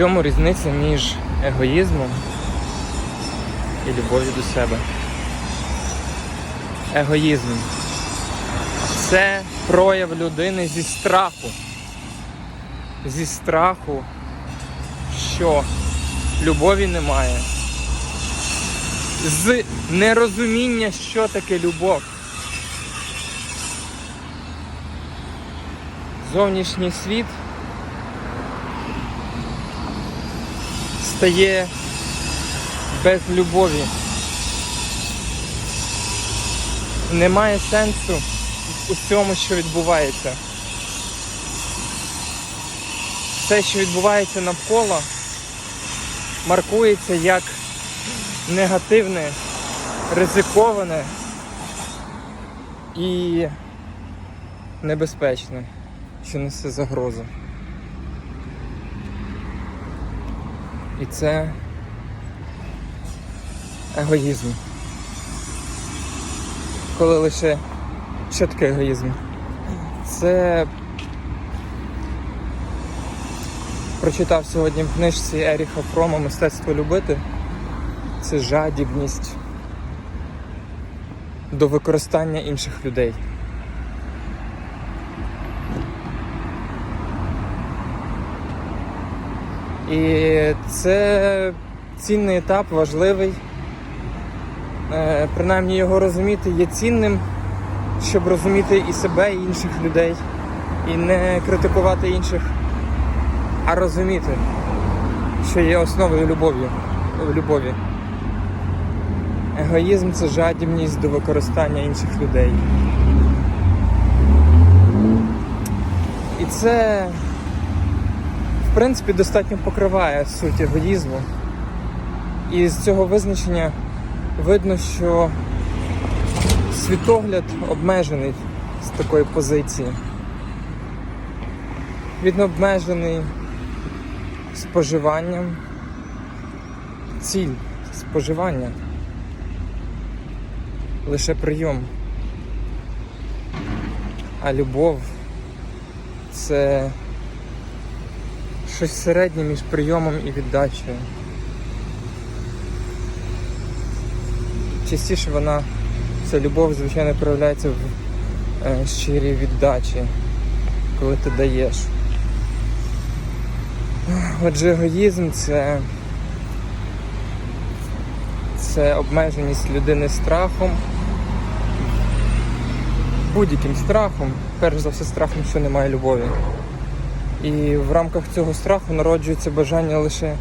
чому різниця між егоїзмом і любов'ю до себе? Егоїзм це прояв людини зі страху. Зі страху, що любові немає. З нерозуміння, що таке любов. Зовнішній світ стає без любові. Немає сенсу у всьому, що відбувається. Все, що відбувається навколо, маркується як негативне, ризиковане і небезпечне, що несе загрозу. І це егоїзм. Коли лише що таке егоїзм? Це прочитав сьогодні в книжці Еріха Фрома Мистецтво любити. Це жадібність до використання інших людей. І це цінний етап, важливий. Е, Принаймні його розуміти є цінним, щоб розуміти і себе, і інших людей, і не критикувати інших, а розуміти, що є основою любові. любові. Егоїзм це жадібність до використання інших людей. І це, в принципі, достатньо покриває суть егоїзму. І з цього визначення видно, що світогляд обмежений з такої позиції. Він обмежений споживанням, ціль споживання, лише прийом. А любов це щось середнє між прийомом і віддачею. Частіше вона, ця любов, звичайно, проявляється в е, щирій віддачі, коли ти даєш. Отже, егоїзм це, це обмеженість людини страхом, будь-яким страхом, перш за все страхом, що немає любові. І в рамках цього страху народжується бажання лише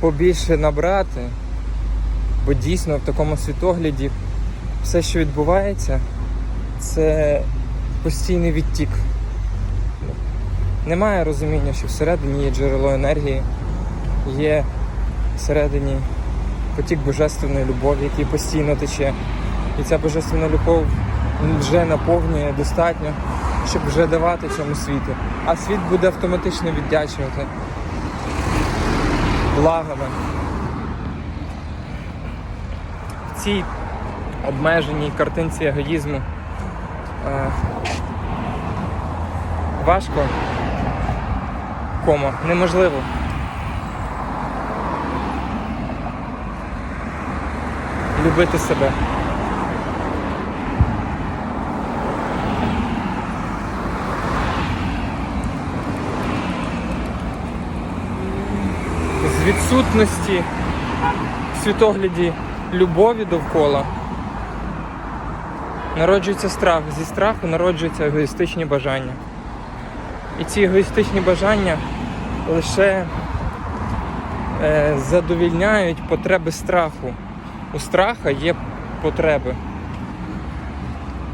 побільше набрати, бо дійсно в такому світогляді все, що відбувається, це постійний відтік. Немає розуміння, що всередині є джерело енергії, є всередині потік божественної любові, який постійно тече. І ця божественна любов вже наповнює достатньо, щоб вже давати цьому світу. А світ буде автоматично віддячувати благами. В цій обмеженій картинці егоїзму е, важко кома, неможливо. Любити себе. Відсутності в світогляді любові довкола народжується страх. Зі страху народжуються егоїстичні бажання. І ці егоїстичні бажання лише е, задовільняють потреби страху. У страха є потреби.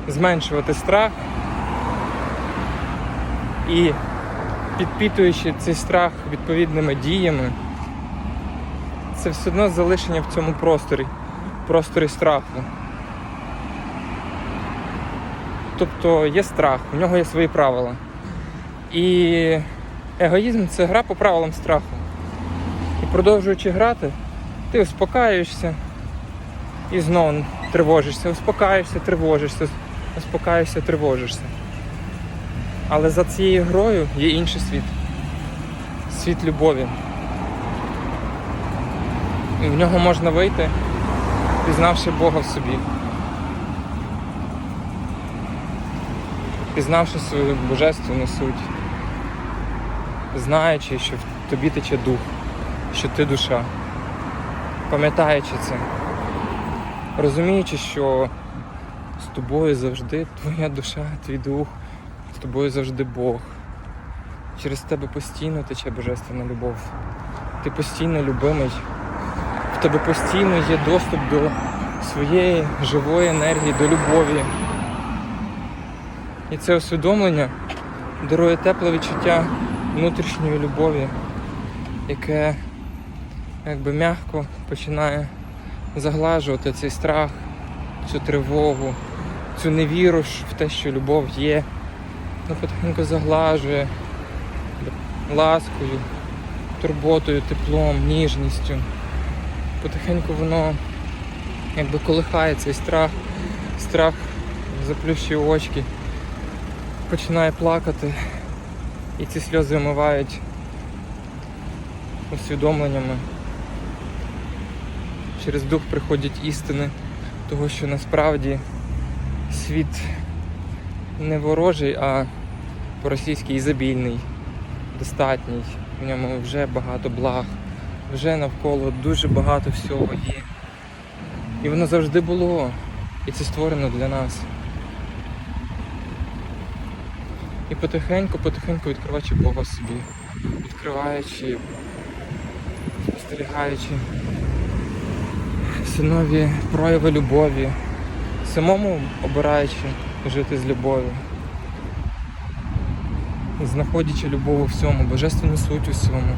Зменшувати страх і підпитуючи цей страх відповідними діями, це все одно залишення в цьому просторі, просторі страху. Тобто є страх, у нього є свої правила. І егоїзм це гра по правилам страху. І продовжуючи грати, ти успокаюєшся і знову тривожишся, успокаєшся, тривожишся, успокаєшся, тривожишся. Але за цією грою є інший світ. Світ любові. І в нього можна вийти, пізнавши Бога в собі. Пізнавши свою божественну суть, знаючи, що в тобі тече дух, що ти душа, пам'ятаючи це, розуміючи, що з тобою завжди твоя душа, твій дух, з тобою завжди Бог. Через тебе постійно тече божественна любов. Ти постійно любимий. В тебе постійно є доступ до своєї живої енергії, до любові. І це усвідомлення дарує тепле відчуття внутрішньої любові, яке якби м'яко починає заглажувати цей страх, цю тривогу, цю невіру в те, що любов є. Ну, потихеньку заглажує ласкою, турботою, теплом, ніжністю. Потихеньку воно якби колихає цей страх, страх заплющує очки, починає плакати, і ці сльози омивають усвідомленнями. Через дух приходять істини того, що насправді світ не ворожий, а по-російськи ізобільний, достатній. В ньому вже багато благ, вже навколо дуже багато всього є. І воно завжди було. І це створено для нас. І потихеньку, потихеньку відкриваючи Бога собі, відкриваючи, спостерігаючи всі нові прояви любові, самому обираючи жити з любов'ю. Знаходячи любов у всьому, божественну суть у всьому.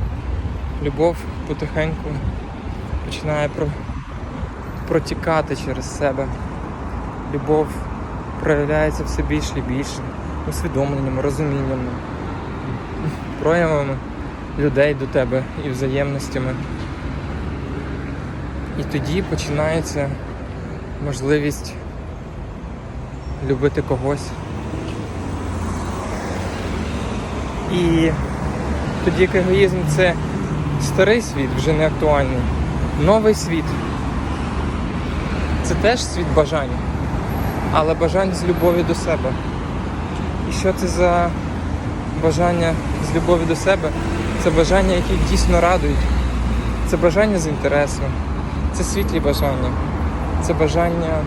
Любов потихеньку починає про... протікати через себе. Любов проявляється все більше і більше усвідомленнями, розуміннями, проявами людей до тебе і взаємностями. І тоді починається можливість любити когось. І тоді як егоїзм це старий світ, вже не актуальний. Новий світ. Це теж світ бажань, але бажань з любові до себе. І що це за бажання з любові до себе? Це бажання, які дійсно радують. Це бажання з інтересу, це світлі бажання, це бажання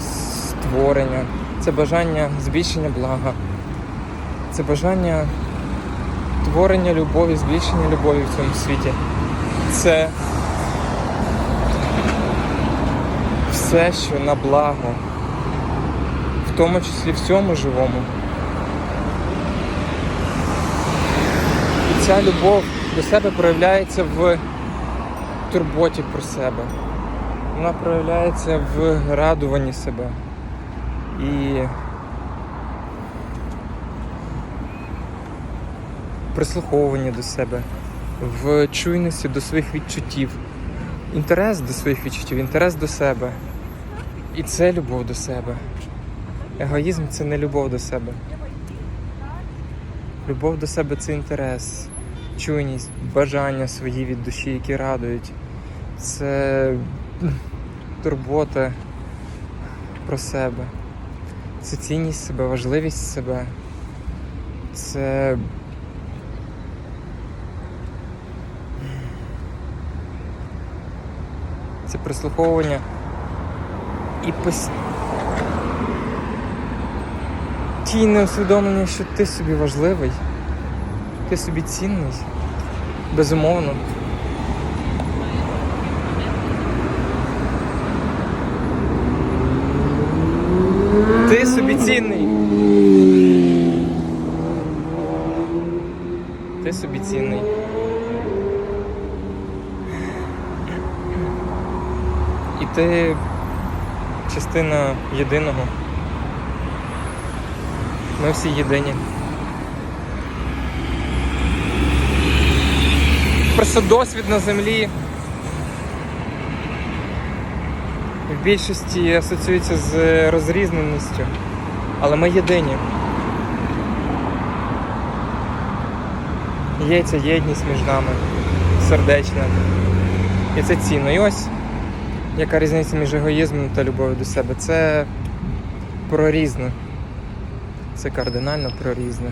створення, це бажання збільшення блага, це бажання творення любові, збільшення любові в цьому світі. Це все, що на благо, в тому числі всьому живому. І ця любов до себе проявляється в турботі про себе. Вона проявляється в радуванні себе. І прислуховуванні до себе, в чуйності до своїх відчуттів, інтерес до своїх відчуттів, інтерес до себе. І це любов до себе. Егоїзм це не любов до себе. Любов до себе це інтерес, чуйність, бажання свої від душі, які радують. Це турбота про себе. Це цінність себе, важливість себе. Це це прислуховування і постійне усвідомлення, що ти собі важливий, ти собі цінний, безумовно. Ти собі цінний. Ти собі цінний. І ти частина єдиного. Ми всі єдині. Просто досвід на землі в більшості асоціюється з розрізненістю, але ми єдині. Є ця єдність між нами, сердечна. І це цінно. І ось яка різниця між егоїзмом та любов'ю до себе. Це про різне. Це кардинально про різне.